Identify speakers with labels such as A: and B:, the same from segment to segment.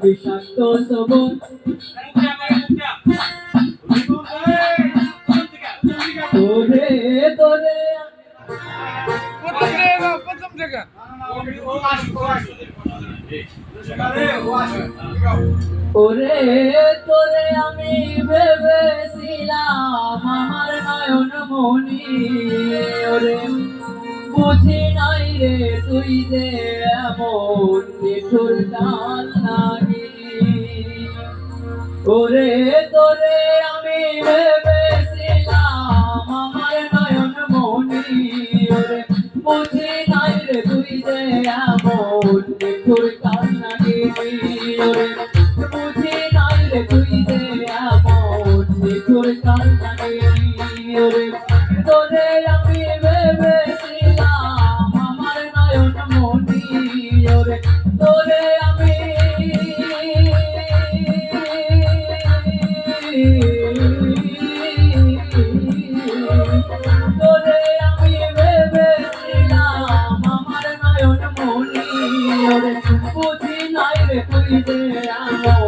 A: বিষাক্ত সবন তোরে তোরে ওরে তোরে আমি ভেবেছিলাম আমার নয়ন মনি ওরে বুঝি নাই রে তুই যে এমন নিঠুর কাল লাগিলি ওরে তোরে আমি ভেবেছিলাম আমার নয়ন মনি ওরে বুঝি নাই রে তুই যে এমন নিঠুর কাল লাগিলি ওরে তোরে আমি। তোরে আমি ভেবেছিলাম আমার নয়ন মনি ওরে বুঝি নাই রে তুই যে আমার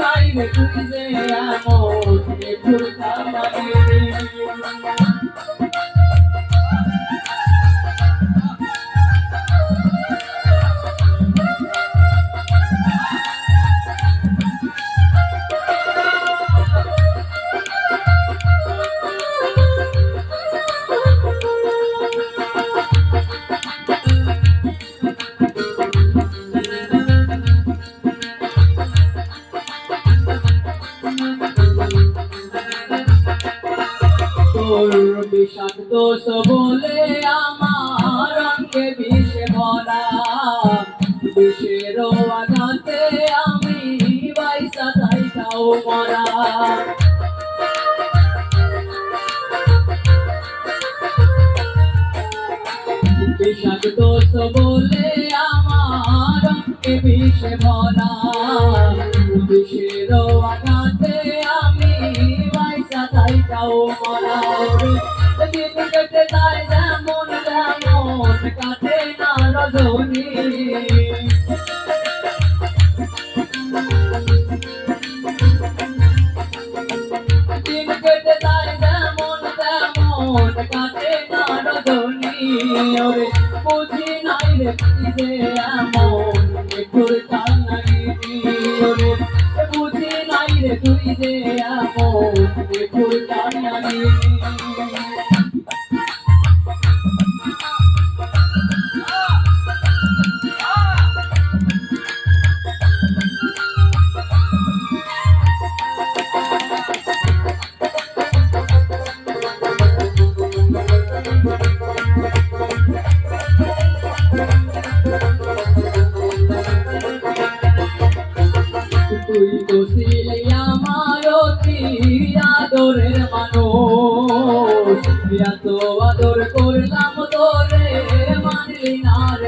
A: নাই রে তুই যে তোর বিষাক্ত বলে আমার অঙ্গে বিষে ভরা বিষের আঘাতে আমি বাইসা তাইটাও মরা বিষাক্ত বলে আমার অঙ্গে বিষে ভরা বিষের কাটে না রজনী। দিন কেটে যায় যেমন তেমন, কাটে না রজনী। ওরে বুঝি নাই রে যে এমন কাল লাগিনি ওরে বুঝি নাই রে তুই যে এমন, একটুর কাল এত আদর করলাম তোরে মানলি না